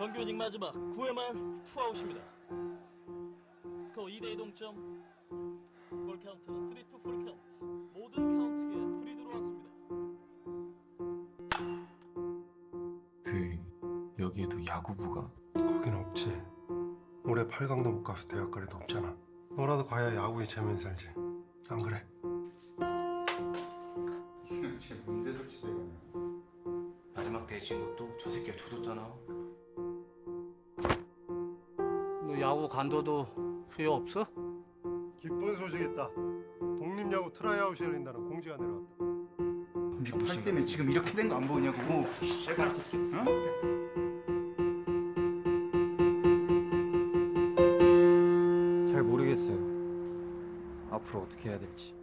정규 이닝 마지막 9회만 투아웃입니다. 스코어 2대2 동점. 볼 카운트는 3투 풀 카운트. 모든 카운트에 풀이 들어왔습니다. 그 여기에도 야구부가 거긴 없지. 올해 8강도 못 가서 대학가리도 없잖아. 너라도 가야 야구에 재면 살지. 안 그래? 이승현 쟤 뭔데 설치가 마지막 대신 것도 저 새끼가 줘줬잖아. 야구 간도도 후회 없어? 기쁜 소식 있다. 독립야구 트라이아웃이 열린다는 공지가 내려왔다. 네가 팔 때문에 지금 이렇게 된 거 안 보냐고 제발 새끼. 잘 모르겠어요. 앞으로 어떻게 해야 될지.